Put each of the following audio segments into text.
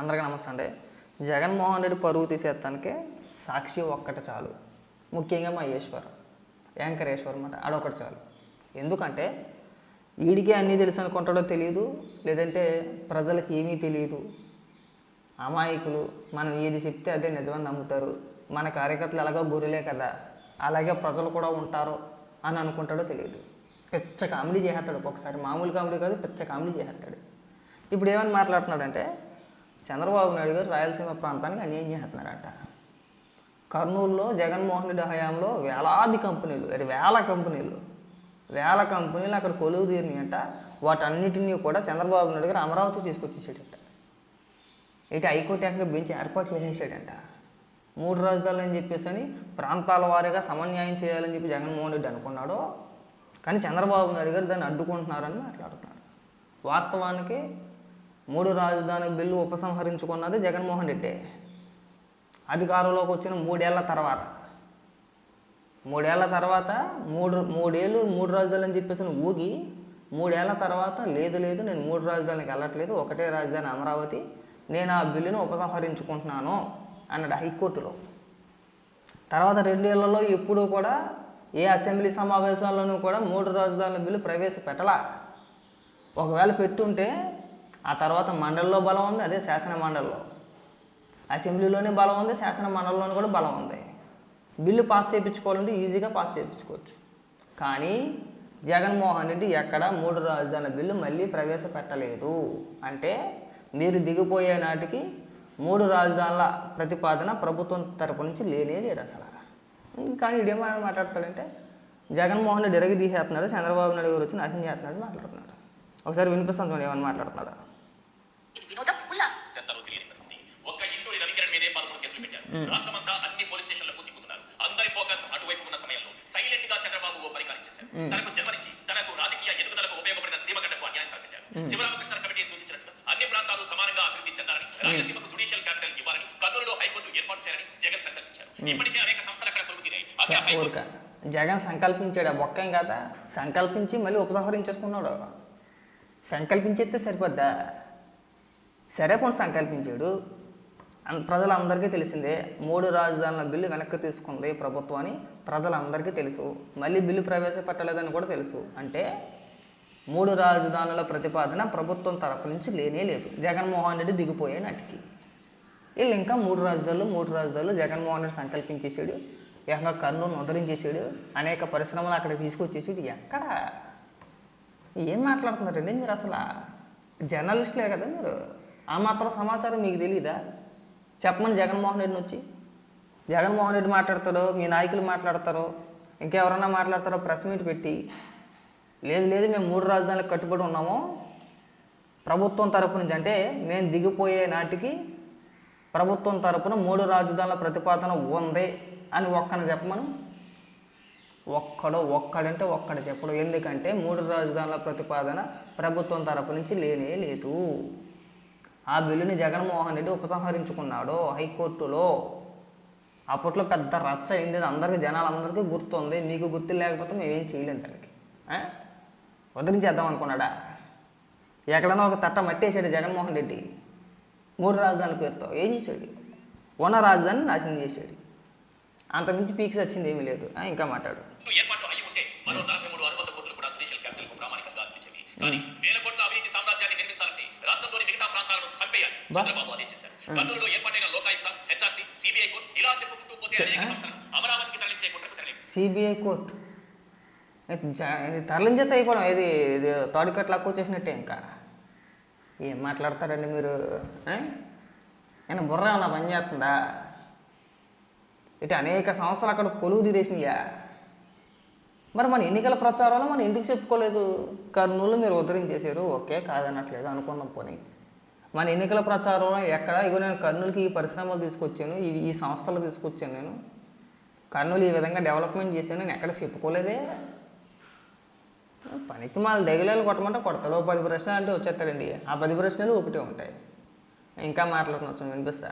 అందరికీ నమస్తే అండి. జగన్మోహన్ రెడ్డి పరువు తీసేస్తానికి సాక్షి ఒక్కటి చాలు. ముఖ్యంగా మా ఈశ్వర్ యాంకర్ ఈశ్వర్ అన్నమాట. అడొకటి చాలు. ఎందుకంటే వీడికి అన్నీ తెలుసు అనుకుంటాడో తెలియదు లేదంటే ప్రజలకు ఏమీ తెలియదు అమాయకులు మనం ఏది చెప్తే అదే నిజమని నమ్ముతారు. మన కార్యకర్తలు ఎలాగో గురిలే కదా. అలాగే ప్రజలు కూడా ఉంటారు అని అనుకుంటాడో తెలియదు పిచ్చ కామెడీ చేస్తాడు ఒకసారి మామూలు కామెడీ కాదు పిచ్చ కామెడీ చేస్తాడు ఇప్పుడు ఏమని మాట్లాడుతున్నాడంటే చంద్రబాబు నాయుడు గారు రాయలసీమ ప్రాంతానికి అన్యాయం చేస్తున్నారంట. కర్నూలులో జగన్మోహన్ రెడ్డి హయాంలో వేలాది కంపెనీలు అంటే వేల కంపెనీలు వేల కంపెనీలు అక్కడ కొలువు తీరినాయంట. వాటన్నిటినీ కూడా చంద్రబాబు నాయుడు గారు అమరావతి తీసుకొచ్చేసాడట. ఇటు హైకోర్టు ఏకంగా బెంచ్ ఏర్పాటు చేసేసాడంట. మూడు రాజధానులు అని చెప్పేసి అని ప్రాంతాల వారీగా సమన్యాయం చేయాలని చెప్పి జగన్మోహన్ రెడ్డి అనుకున్నాడు కానీ చంద్రబాబు నాయుడు గారు దాన్ని అడ్డుకుంటున్నారని మాట్లాడుతున్నారు. వాస్తవానికి మూడు రాజధాని బిల్లు ఉపసంహరించుకున్నది జగన్మోహన్ రెడ్డి. అధికారంలోకి వచ్చిన మూడేళ్ళ తర్వాత. మూడేళ్ళ తర్వాత మూడు మూడేళ్ళు మూడు రాజధానులు అని చెప్పేసి ఊగి మూడేళ్ళ తర్వాత లేదు లేదు నేను మూడు రాజధానికి వెళ్ళట్లేదు ఒకటే రాజధాని అమరావతి నేను ఆ బిల్లును ఉపసంహరించుకుంటున్నాను అన్నాడు హైకోర్టులో. తర్వాత రెండేళ్ళలో ఎప్పుడూ కూడా ఏ అసెంబ్లీ సమావేశాల్లోనూ కూడా మూడు రాజధానుల బిల్లు ప్రవేశపెట్టలా. ఒకవేళ పెట్టుంటే ఆ తర్వాత మండలిలో బలం ఉంది అదే శాసన మండలిలో. అసెంబ్లీలోనే బలం ఉంది శాసన మండలిలోనే కూడా బలం ఉంది. బిల్లు పాస్ చేయించుకోవాలంటే ఈజీగా పాస్ చేయించుకోవచ్చు. కానీ జగన్మోహన్ రెడ్డి ఎక్కడ మూడు రాజధానుల బిల్లు మళ్ళీ ప్రవేశపెట్టలేదు. అంటే మీరు దిగిపోయే నాటికి మూడు రాజధానుల ప్రతిపాదన ప్రభుత్వం తరపు నుంచి లేనే లేదు అసలు. కానీ ఇదేమని మాట్లాడతాడంటే జగన్మోహన్ రెడ్డి ఎరగి తీసేస్తున్నాడు చంద్రబాబు నాయుడు గారు వచ్చి నాశనం చేస్తున్నాడు మాట్లాడుతున్నారు ఒకసారి వినిపిస్తాను చూడండి ఏమని మాట్లాడుతున్నాడు? రాష్ట్రమంతా అన్ని పోలీస్ స్టేషన్లకు తిప్పుతున్నారు. అందరి ఫోకస్ అటువైపు ఉన్న సమయంలో సైలెంట్గా చంద్రబాబు ఓ పరికారించేశారు తనకు జన్మనిచ్చి తనకు రాజకీయ ఎదుగుదలకు ఉపయోగపడిన సీమగడ్డకు అన్యాయం తలపెట్టారు శివరామకృష్ణ కమిటీ సూచించినట్టు అన్ని ప్రాంతాలు సమానంగా అభివృద్ధి చెందాలని రాయలసీమకు జుడిషియల్ క్యాపిటల్ ఇవ్వాలని కర్నూలులో హైకోర్టు ఏర్పాటు చేయాలని జగన్ సంకల్పించారు. ఇప్పటికే అనేక సంస్థలు అక్కడ పొరుగు తీరాయి అక్కడ ఊరిక. హైకోర్టు జగన్ సంకల్పించాడు. ఆ బొక్కేం కదా? సంకల్పించి మళ్ళీ ఉపసంహరించేసుకున్నాడు. సంకల్పించేస్తే సరిపోద్దా? సరే పోనీ సంకల్పించాడు. ప్రజలందరికీ తెలిసిందే మూడు రాజధానుల బిల్లు వెనక్కి తీసుకుంది ప్రభుత్వం అని ప్రజలందరికీ తెలుసు. మళ్ళీ బిల్లు ప్రవేశపెట్టలేదని కూడా తెలుసు. అంటే మూడు రాజధానుల ప్రతిపాదన ప్రభుత్వం తరపు నుంచి లేనే లేదు. జగన్మోహన్ రెడ్డి దిగిపోయే నాటికి. వీళ్ళు ఇంకా మూడు రాజధానులు మూడు రాజధానులు జగన్మోహన్ రెడ్డి సంకల్పించేసాడు ఏకంగా కర్నూలు ఉదరించేసాడు అనేక పరిశ్రమలు అక్కడ తీసుకొచ్చేసాడు ఎక్కడ? ఏం మాట్లాడుతున్నారండి మీరు అసలు? జర్నలిస్టులే కదా మీరు? ఆ మాత్రం సమాచారం మీకు తెలియదా చెప్పమని జగన్మోహన్ రెడ్డిని వచ్చి జగన్మోహన్ రెడ్డి మాట్లాడతారో మీ నాయకులు మాట్లాడతారో ఇంకెవరన్నా మాట్లాడతారో ప్రెస్ మీట్ పెట్టి లేదు లేదు మేము మూడు రాజధానులకు కట్టుబడి ఉన్నాము ప్రభుత్వం తరపు నుంచి అంటే మేము దిగిపోయే నాటికి ప్రభుత్వం తరపున మూడు రాజధానుల ప్రతిపాదన ఉంది అని ఒక్కని చెప్పమను. ఒక్కడో ఒక్కడంటే ఒక్కడు చెప్పడు. ఎందుకంటే మూడు రాజధానుల ప్రతిపాదన ప్రభుత్వం తరపు నుంచి లేనే లేదు. ఆ బిల్లుని జగన్మోహన్ రెడ్డి ఉపసంహరించుకున్నాడు హైకోర్టులో. అప్పట్లో పెద్ద రచ్చ అయింది అది అందరికీ జనాలందరికీ గుర్తుంది. మీకు గుర్తు లేకపోతే మేమేం చేయలేం దానికి? వదిలించేద్దాం అనుకున్నాడా? ఎక్కడైనా ఒక తట్ట మట్టేసాడు జగన్మోహన్ రెడ్డి. మూడు రాజధానుల పేరుతో ఏం చేశాడు? ఉన్న రాజధాని నాశనం చేశాడు. అంతకుమించి పీక్స్ వచ్చింది ఏమీ లేదు. ఇంకా మాట్లాడు. ఏర్పాటు అయి ఉంటే మరో నలభై మూడు అనుబంధ కోట్లు కూడా జుడిషియల్ క్యాపిటల్ ప్రామాణికంగా అనిపించేవి కానీ వేల కోట్ల రాష్ట్రంలోని మిగతా ప్రాంతాలను చంపేయాలి. చంద్రబాబు ఆదేశించారు కర్నూలులో ఏర్పాటైన లోకాయుక్త హెచ్ఆర్సీ సిబిఐ కోర్టు ఇలా చెప్పుకుంటూ పోతే అనేక సంస్థలను అమరావతికి తరలించే కుట్రకు తరలి సిబిఐ కోర్టు. తరలించేత అయిపోవడం ఇది ఇది తాడుకట్ లాక్కు వచ్చేసినట్టే ఇంకా. ఏం మాట్లాడతారండి మీరు? నేను బుర్ర ఏమన్నా పని చేస్తుందా? ఇటు అనేక సంవత్సరాలు అక్కడ కొలువు తీరేసినాయా? మరి మన ఎన్నికల ప్రచారంలో మనం ఎందుకు చెప్పుకోలేదు? కర్నూలు మీరు ఉద్ధరించేశారు ఓకే కాదనట్లేదు. అనుకున్నాం పోనీ. మన ఎన్నికల ప్రచారంలో ఎక్కడ? ఇగో నేను కర్నూలుకి ఈ పరిశ్రమలు తీసుకొచ్చాను ఇవి ఈ సంస్థలు తీసుకొచ్చాను నేను. కర్నూలు ఈ విధంగా డెవలప్మెంట్ చేశాను నేను ఎక్కడ చెప్పుకోలేదే. పనికి మాల డెగలేలు కొట్టమంటే కొడతాడు. ఓ పది ప్రశ్నలు అంటే వచ్చేస్తాడండి. ఆ పది ప్రశ్నలు ఒకటే ఉంటాయి. ఇంకా మాట్లాడుతున్నాం వినిపిస్తా?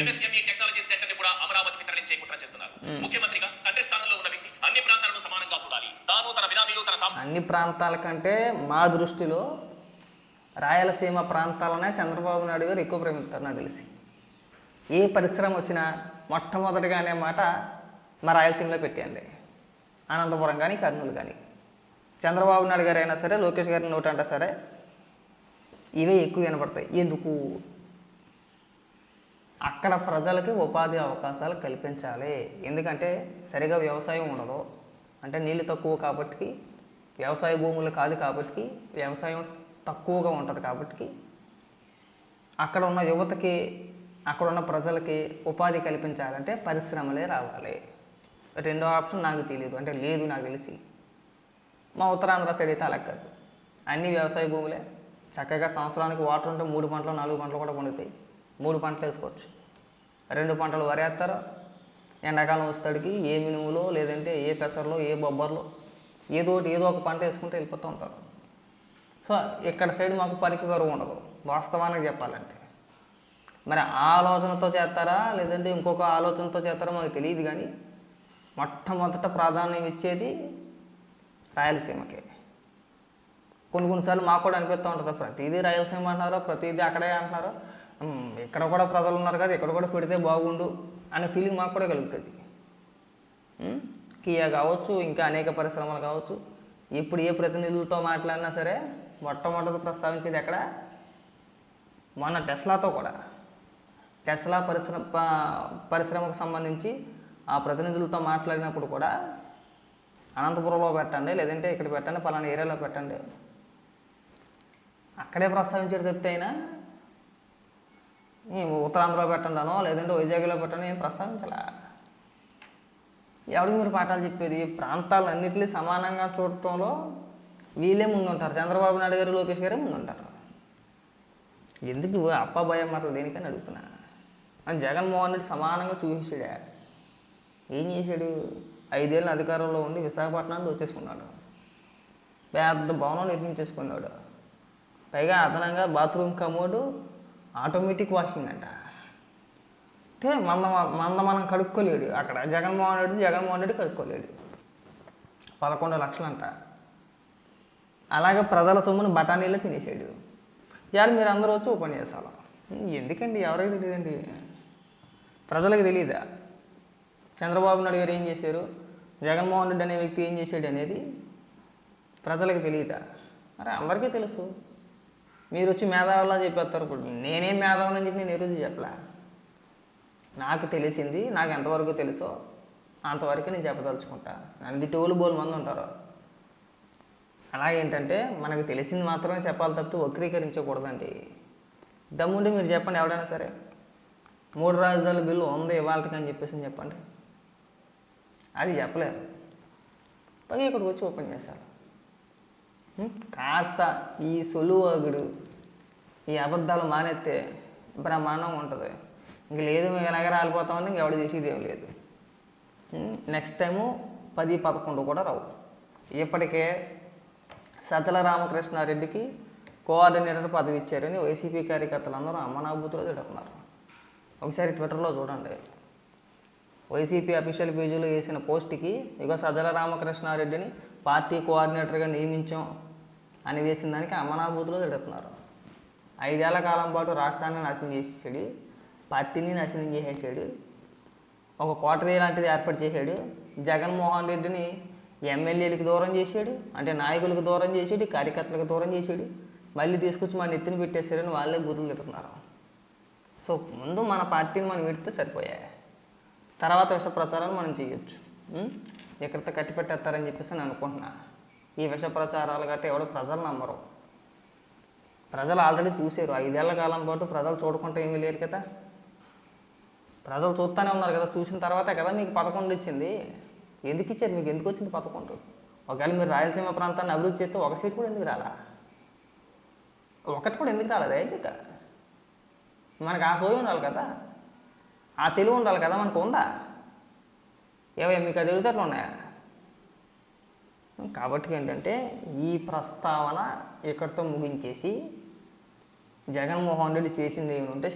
ఎంఎస్ఎంఈ టెక్నాలజీ సెంటర్ని కూడా అమరావతికి తరలించే కుట్ర చేస్తున్నారు. ముఖ్యమంత్రిగా తండ్రి స్థానంలో ఉన్న వ్యక్తి అన్ని ప్రాంతాలను సమానంగా చూడాలి. తాను తన బినామీలు అన్ని ప్రాంతాల కంటే మా దృష్టిలో రాయలసీమ ప్రాంతాలనే చంద్రబాబు నాయుడు గారు ఎక్కువ ప్రేమిస్తారు నాకు తెలిసి. ఏ పరిశ్రమ వచ్చినా మొట్టమొదటిగా అనే మాట మా రాయలసీమలో పెట్టేయండి. అనంతపురం కానీ కర్నూలు కానీ చంద్రబాబు నాయుడు గారు అయినా సరే లోకేష్ గారి నోటి అంటే సరే ఇవే ఎక్కువ వినపడతాయి. ఎందుకు? అక్కడ ప్రజలకి ఉపాధి అవకాశాలు కల్పించాలి. ఎందుకంటే సరిగా వ్యవసాయం ఉండదు. అంటే నీళ్ళు తక్కువ కాబట్టి వ్యవసాయ భూములు కాదు కాబట్టి వ్యవసాయం తక్కువగా ఉంటుంది కాబట్టి అక్కడ ఉన్న యువతకి అక్కడ ఉన్న ప్రజలకి ఉపాధి కల్పించాలంటే పరిశ్రమలే రావాలి. రెండో ఆప్షన్ నాకు తెలియదు అంటే లేదు నాకు తెలిసి. మా ఉత్తరాంధ్ర సైడ్ అయితే అలా కాదు. అన్ని వ్యవసాయ భూములే. చక్కగా సంవత్సరానికి వాటర్ ఉంటే మూడు పంటలు నాలుగు పంటలు కూడా పండుతాయి. మూడు పంటలు వేసుకోవచ్చు. రెండు పంటలు వరి వేస్తారు. ఎండాకాలం వస్తాడికి ఏ మినుములో లేదంటే ఏ పెసర్లో ఏ బొబ్బర్లో ఏదో ఒకటి ఏదో ఒక పంట వేసుకుంటే వెళ్ళిపోతూ ఉంటారు. సో ఇక్కడ సైడ్ మాకు పనికి కరువు ఉండదు. వాస్తవానికి చెప్పాలంటే. మరి ఆ ఆలోచనతో చేస్తారా? లేదంటే ఇంకొక ఆలోచనతో చేస్తారో మాకు తెలియదు కానీ మొట్టమొదట ప్రాధాన్యం ఇచ్చేది రాయలసీమకి. కొన్ని కొన్నిసార్లు మాకు కూడా అనిపిస్తూ ఉంటుంది. ప్రతిదీ రాయలసీమ అంటున్నారు? ప్రతిదీ అక్కడే అంటున్నారు? ఇక్కడ కూడా ప్రజలు ఉన్నారు కదా ఇక్కడ కూడా పెడితే బాగుండు అనే ఫీలింగ్ మాకు కూడా కలుగుతుంది. కియా కావచ్చు ఇంకా అనేక పరిశ్రమలు కావచ్చు ఇప్పుడు ఏ ప్రతినిధులతో మాట్లాడినా సరే మొట్టమొదటి ప్రస్తావించేది ఎక్కడ? మొన్న టెస్లాతో కూడా. టెస్లా పరిశ్రమ పరిశ్రమకు సంబంధించి ఆ ప్రతినిధులతో మాట్లాడినప్పుడు కూడా అనంతపురంలో పెట్టండి లేదంటే ఇక్కడ పెట్టండి పలానా ఏరియాలో పెట్టండి. అక్కడే ప్రస్తావించేది చెప్తే అయినా ఉత్తరాంధ్రలో పెట్టండానో లేదంటే వైజాగ్లో పెట్టండి ఏం ప్రస్తావించలే. ఎవరికి మీరు పాఠాలు చెప్పేది? ప్రాంతాలన్నింటినీ సమానంగా చూడటంలో వీళ్ళే ముందుంటారు. చంద్రబాబు నాయుడు గారు లోకేష్ గారే ముందుంటారు. ఎందుకు అప్ప భయం మాటలు దేనికని అడుగుతున్నా. అని జగన్మోహన్ రెడ్డి సమానంగా చూపించాడు. ఏం చేశాడు? ఐదేళ్ళు అధికారంలో ఉండి విశాఖపట్నాన్ని దోచేసుకున్నాడు పెద్ద భవనం నిర్మించేసుకున్నాడు. పైగా అదనంగా బాత్రూమ్ కమోడు ఆటోమేటిక్ వాషింగ్ అంట. అంటే మంద మంద మనం కడుక్కోలేడు. అక్కడ జగన్మోహన్ రెడ్డి జగన్మోహన్ రెడ్డి కడుక్కోలేడు. పదకొండు లక్షలంట. అలాగే ప్రజల సొమ్మును బఠానీలో తినేసాడు. ఇవాళ మీరు అందరూ వచ్చి ఓపెన్ ఉపన్యాసాలు ఎందుకండి? ఎవరికి తెలియదండి? ప్రజలకు తెలియదా చంద్రబాబు నాయుడు గారు ఏం చేశారు? జగన్మోహన్ రెడ్డి అనే వ్యక్తి ఏం చేశాడు అనేది ప్రజలకు తెలియదా మరి అందరికీ తెలుసు. మీరు వచ్చి మేధావులా చెప్పేస్తారు ఇప్పుడు నేనేం మేధావులని అని చెప్పి నేను ఈరోజు చెప్పలే. నాకు తెలిసింది నాకు ఎంతవరకు తెలుసో అంతవరకు నేను చెప్పదలుచుకుంటా. నన్ను టోలు బోలు మంది ఉంటారు. అలాగేంటంటే మనకు తెలిసింది మాత్రమే చెప్పాలి తప్పితే వక్రీకరించకూడదండి. దమ్ముండి మీరు చెప్పండి ఎవడైనా సరే. మూడు రాజధానుల బిల్లు ఉంది ఇవాళకి అని చెప్పేసి చెప్పండి. అది చెప్పలేరు. పైగా ఇక్కడికి వచ్చి ఓపెన్ చేశారు. కాస్త ఈ సొలువాగుడు ఈ అబద్ధాలు మానేస్తే బ్రహ్మాండం ఉంటుంది. ఇంక లేదు మేము ఎలాగ రాలిపోతామని ఇంకెవడు చేసేది ఏం లేదు. నెక్స్ట్ టైము పది పదకొండు కూడా రావు. ఇప్పటికే సజ్జల రామకృష్ణారెడ్డికి కోఆర్డినేటర్ పదవి ఇచ్చారని వైసీపీ కార్యకర్తలు అందరూ అమ్మనాభూతిలో తిడుతున్నారు. ఒకసారి ట్విట్టర్లో చూడండి. వైసీపీ అఫీషియల్ పేజీలో వేసిన పోస్ట్కి ఇక సజ్జల రామకృష్ణారెడ్డిని పార్టీ కోఆర్డినేటర్గా నియమించాం అని వేసిన దానికి అమ్మనాభూతిలో తిడుతున్నారు. ఐదేళ్ళ కాలం పాటు రాష్ట్రాన్ని నాశనం చేసేసాడు. పత్తిని నాశనం చేసేసాడు. ఒక కోటరీ లాంటిది ఏర్పాటు చేశాడు. జగన్మోహన్ రెడ్డిని ఎమ్మెల్యేలకు దూరం చేశాడు అంటే నాయకులకు దూరం చేసాడు కార్యకర్తలకు దూరం చేశాడు మళ్ళీ తీసుకొచ్చి మన ఎత్తిని పెట్టేశారని వాళ్ళే గుర్తులు తింటున్నారు సో ముందు మన పార్టీని మనం విడితే సరిపోయాయి తర్వాత విష ప్రచారాలు మనం చేయొచ్చు. ఉం? ఎక్కడితో చెప్పేసి నేను అనుకుంటున్నాను ఈ విష ప్రచారాలు గట్రా ఎవడో ప్రజలు నమ్మరు. ప్రజలు ఆల్రెడీ చూశారు. ఐదేళ్ళ కాలం పాటు ప్రజలు చూడకుండా ఏమీ లేరు కదా. ప్రజలు చూస్తూనే ఉన్నారు కదా. చూసిన తర్వాతే కదా మీకు పదకొండు ఇచ్చింది. ఎందుకు ఇచ్చారు? మీకు ఎందుకు వచ్చింది పదకొండు? ఒకవేళ మీరు రాయలసీమ ప్రాంతాన్ని అభివృద్ధి చేస్తే ఒక సీట్ కూడా ఎందుకు రాలా? ఒకటి కూడా ఎందుకు రాలేదు? ఇక? మనకు ఆ సోయి ఉండాలి కదా. ఆ తెలివి ఉండాలి కదా మనకు ఉందా? ఏవో మీకు అది తెలివితేటలు ఉన్నాయా? కాబట్టి ఏంటంటే ఈ ప్రస్తావన ఇక్కడితో ముగించేసి జగన్మోహన్ రెడ్డి చేసింది ఏమి ఉంటే